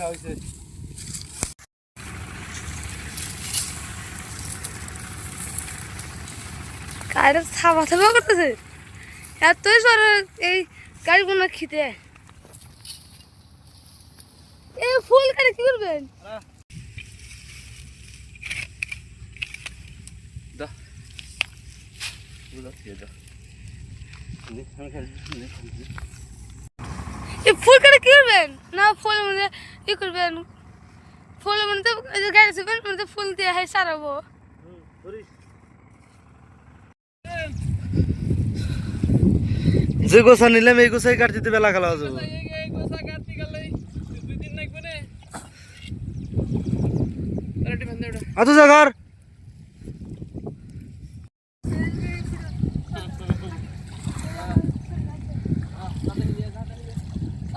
একটা হয়েছে গাড়িটা থাবা থাবা করতেছে। এতই সর এই গাড়িগুলো খিদে। এই ফুল গাড়ি কি করবেন? ফুল গাড়ি না ফুল মধ্যে ই করবেন। ফুল মধ্যে এই যে গাড়ি ছিবেন মধ্যে ফুল দিয়ে হয় সারাবো। যে গোছা নিলাম এই গোছাই কাটতে বেলা খেলা যাব। আত জাগার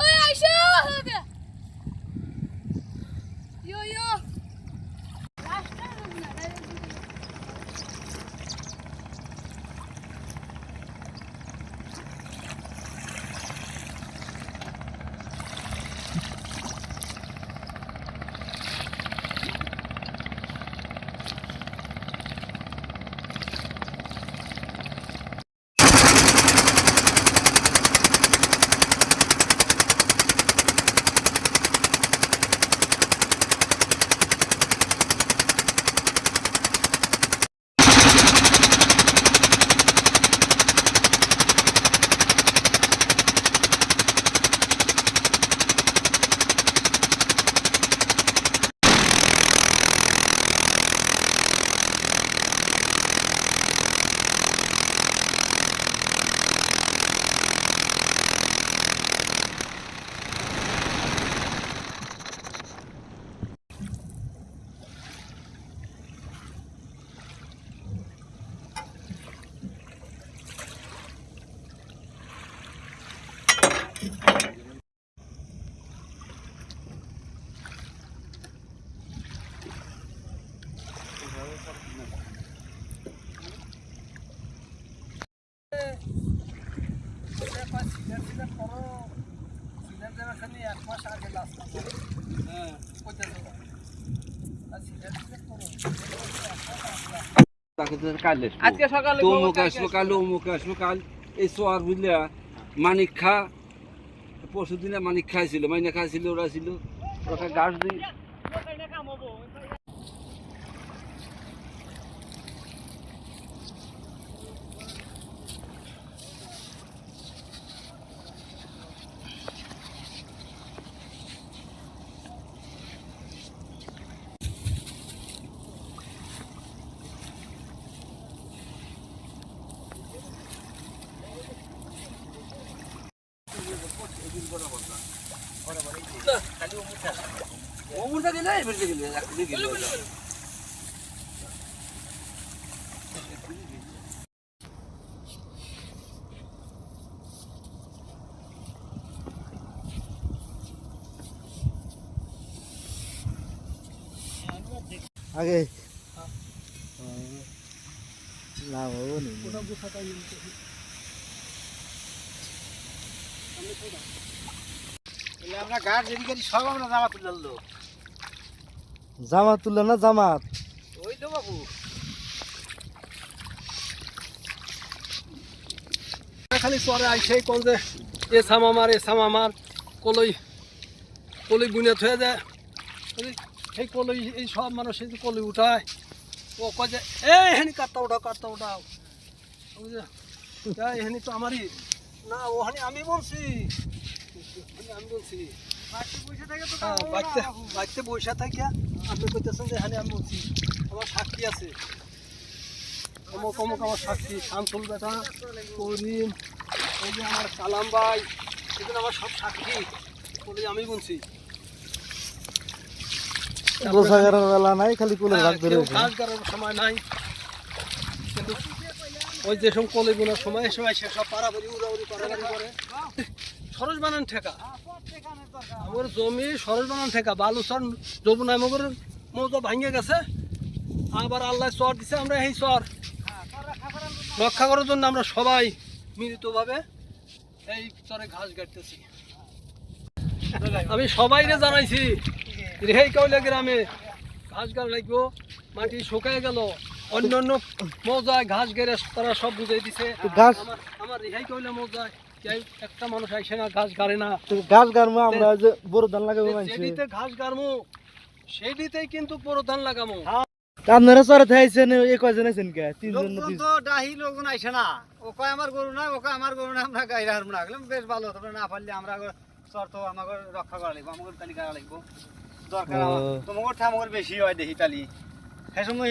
ওই আইসো ইয়ো ইয়ো আজকে সকালে অমুক আসলো কাল অমুক আসলো কাল এই সোয়ার বুঝলে মানিক খা পরশু দিনে মানিক খাইছিল মাইনা খাইছিল ওরা ছিল। ওরা গাছ দিই। অমুকটা গেলে এবারে গেলে একদিকে গেলে আগে লাভ হব নি আমরা গাছ রেডি করি সব আমরা জামা লোক জামাত তুললে না জামাত? ওই তো বাবু। খালি চরে আইসে কোন যে এ সাম আমার এ সাম আমার কলই কলই বুনিয়া থয়ে যায়। সেই কলই এই সব মানুষ এই কলই উঠায়। ও কয় যে এ হেনি কাটটা উঠাও কাটটা উঠাও। বুঝলে এই হেনি তো আমারই। না ওখানে আমি বলছি। আমি বলছি হ্যাঁ, বাড়িতে বাড়িতে বসে থাকিয়া আপনি কইতেছেন যে এখানে আমি বলছি আমার সাক্ষী আছে। অমুক অমুক আমার সাক্ষী শামসুল বেটা করিম ওই যে আমার কালাম ভাই এগুলো আমার সব সাক্ষী বলে আমি বলছি। গোছা বেলা নাই খালি কুলের ভাগ ধরে কেউ সময় নাই। কিন্তু ওই যে সব কলে গুনার সময় এসে সে সব পারাবাড়ি উড়াউড়ি করে। সরস বানান ঠেকা। আমার জমি সরস বানান ঠেকা। বালুচর যমুনা মৌজা ভাঙে গেছে। আবার আল্লাহ চর দিছে আমরা এই চর। রক্ষা করার জন্য আমরা সবাই মিলিতভাবে এই চরে ঘাস কাটতেছি আমি সবাইকে জানাইছি রেহাই কইলে গ্রামে ঘাস গাছ লাগবো মাটি শুকায় গেল। অন্য অন্য মজায় ঘাস গেড়ে তারা সব বুঝাই দিছে। আমার রেহাই কইলে মজায় একটা মানুষ আইসে না ঘাস গাড়ে না। ঘাস গারমো আমরা যে বড় ধান লাগাবো ঘাস গাড়মু সেদিতেই কিন্তু পুরো ধান লাগামু। আপনারা চরে থাইছেন এই কয়জন আছেন কে? তিনজন না লোকজন দুইজন? তো ডাহি লোকজন আইসে না। ও কয় আমার গরু না ও কয় আমার গরু না আমরা গাই হারবো না। বেশ ভালো তবে না পারলে আমরা চর তো আমাকে রক্ষা করা লাগবো আমাকে তালি করা লাগবো। দরকার ও। তোমার ঠামগর বেশি হয় দেখি তালি। সেই সময়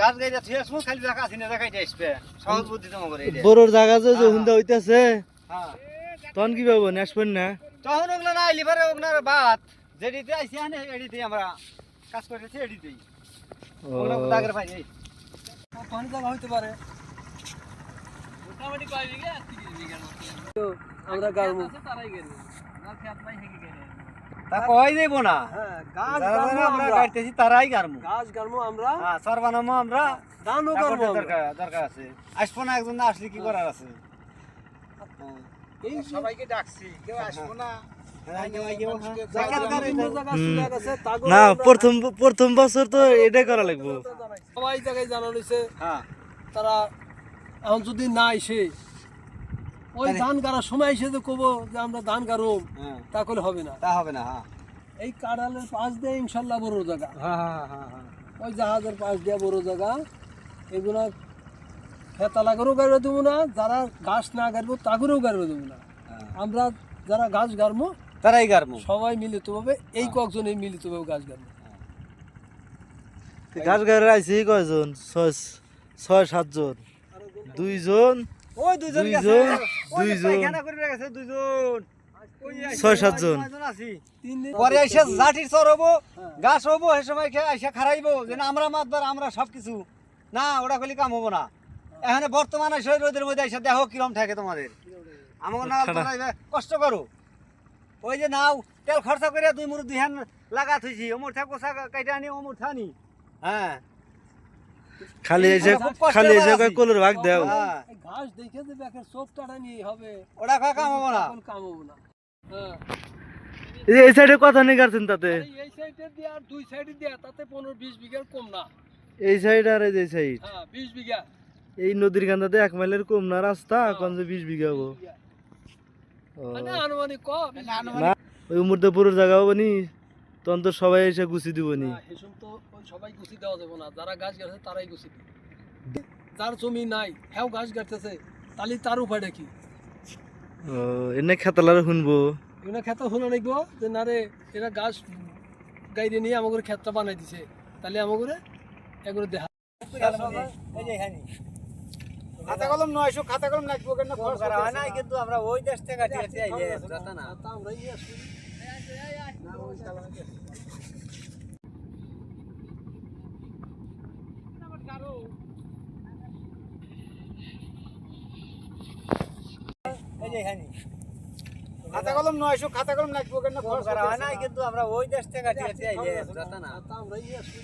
গাছ গাইতে থুয়ে সময় খালি দেখা আসি না সহজ বুদ্ধি তোমাকে এই বড়োর জায়গা যে। হুন্দা হইতাছে তখন কি পাবো না? তখন ওগুলো না আইলি পারে ওগুলার বাদ যেদিতে আইসি আনে এডিতেই আমরা কাজ করতেছি এডিতেই ওগুলো দাগের পাই এই। পানি জায়গা হইতে পারে। আমরা গাড়মু তা কয় যাইব না? হ্যাঁ গাছ যারা গাড়মু আমরা আমরা। তারাই গারমু গাছ গাড়মু আমরা। হ্যাঁ সর্বানম আমরা। দরকার দরকার আছে। আসব না একজন না আসলে কি করার আছে? এই সবাইকে ডাকছি কেউ আসব না। আমরা- প্রথম প্রথম বছর তো এটাই করা লাগবো। সবাই জায়গায় জানানো হয়েছে হ্যাঁ। তারা এখন যদি না এসে ওই ধান গাড়ার সময় এসে যে কব যে আমরা ধান হ্যাঁ। তা করলে হবে না। তা হবে না হ্যাঁ। এই কাড়ালের পাশ দিয়ে ইনশাল্লাহ বড় জায়গা। হ্যাঁ হ্যাঁ হ্যাঁ হ্যাঁ। ওই জাহাজের পাশ দিয়ে বড় জায়গা। এগুলা খেতা লাগারও গাড়ি দেবো না যারা ঘাস না গাড়বো তাগরেও গাড়ি দেবো না। হ্যাঁ। আমরা যারা ঘাস গাড়বো তারাই গারমু সবাই মিলিতভাবে এই কয়েকজনে মিলিতভাবে গাছ গাড়বো। ঘাস গাড়ি আইসি কয়জন? ছয় ছয় সাতজন। দুইজন। ওই দুইজন দুইজন, দুইজন। গেছে ছয় সাতজন। পরে আইসা জাটির চর হব হ্যাঁ। গাছ হব সে সময় আইসা খারাইবো যে আমরা মাতবার আমরা সব কিছু না ওটা খালি কাম হব না। এখানে বর্তমানে সেই রোদের মধ্যে আইসা দেখো কিরম থাকে তোমাদের? আমাকে না কষ্ট করো। ওই যে নাও তেল খরচা করে দুই মুড়ি দুই হ্যান লাগা থইছি অমর থা কোসা কাইটা আনি অমর থানি হ্যাঁ। খালি এসে খালি এসে আছে। কলের ভাগ দেও। হ্যাঁ। ঘাস দেখে যে ব্যাকের চোখ টাটা নিয়ে হবে। ওটা খাওয়া কাম হব না। কাম হব না। হ্যাঁ। এই সাইডে কথা নেই তাতে এই- সাইডে দিয়ে আর দুই সাইডে দিয়ে তাতে পনেরো বিশ বিঘার কম না। এই সাইড আর এই সাইড। হ্যাঁ বিশ বিঘা। এই নদীর কান্দাতে এক মাইলের কম না রাস্তা কোন যে বিশ বিঘা হব। মানে আনুমানিক ক? বিশ বিঘা। না ওই মুহূর্তে জায়গা হব নি? তখন তো সবাই এসে গুছি দিব নি। হ্যাঁ, সবাই গুছি দেওয়া যাবে না। যারা গাছ গাছে তারাই গুছি যার জমি নাই হ্যাঁ গাছ গাছতেছে তাহলে তার উপায়টা কি? ও এনে খেতালার শুনব। এগুলো ক্ষেত হলো নাকি যে না রে এরা গাছ গাইরে নিয়ে আমাকে ক্ষেতটা বানাই দিছে। তাহলে আমাকে এগুলো দেখা এই যে এখানে। খাতা কলম নয়শো খাতা কলম লাগবো কেন খরচ করা হয় নাই কিন্তু আমরা ওই দেশ থেকে কাটি কাটি আইলে যাতা না তা আমরা ইয়ে আসি এই যে এখানে। খাতা কলম নয়শো খাতা কলম লাগবো কেন খরচ করা হয় নাই কিন্তু আমরা ওই দেশ থেকে কাটি কাটি আইলে যাতা না তা আমরা ইয়ে আসি